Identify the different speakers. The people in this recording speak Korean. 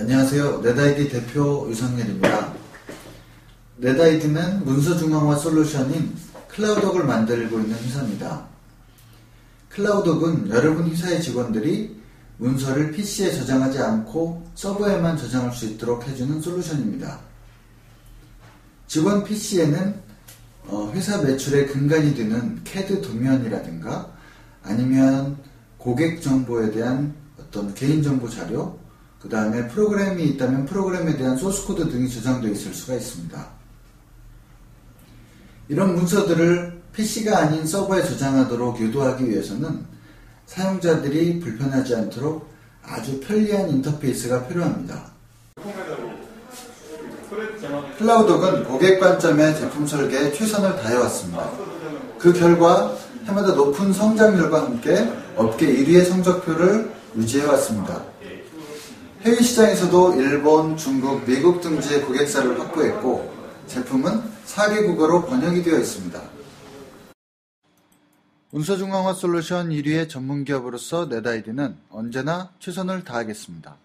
Speaker 1: 안녕하세요. 네다이디 대표 유상렬입니다. 네다이디는 문서 중앙화 솔루션인 클라우독을 만들고 있는 회사입니다. 클라우독은 여러분 회사의 직원들이 문서를 PC에 저장하지 않고 서버에만 저장할 수 있도록 해주는 솔루션입니다. 직원 PC에는 어, 회사 매출의 근간이 되는 CAD 도면이라든가 아니면 고객 정보에 대한 어떤 개인정보 자료, 그 다음에 프로그램이 있다면 프로그램에 대한 소스코드 등이 저장되어 있을 수가 있습니다. 이런 문서들을 PC가 아닌 서버에 저장하도록 유도하기 위해서는 사용자들이 불편하지 않도록 아주 편리한 인터페이스가 필요합니다. 클라우독은 고객 관점의 제품 설계에 최선을 다해왔습니다. 그 결과 해마다 높은 성장률과 함께 업계 1위의 성적표를 유지해왔습니다. 해외 시장에서도 일본, 중국, 미국 등지의 고객사를 확보했고 제품은 4개 국어로 번역이 되어 있습니다. 문서중앙화 솔루션 1위의 전문기업으로서 네다이디는 언제나 최선을 다하겠습니다.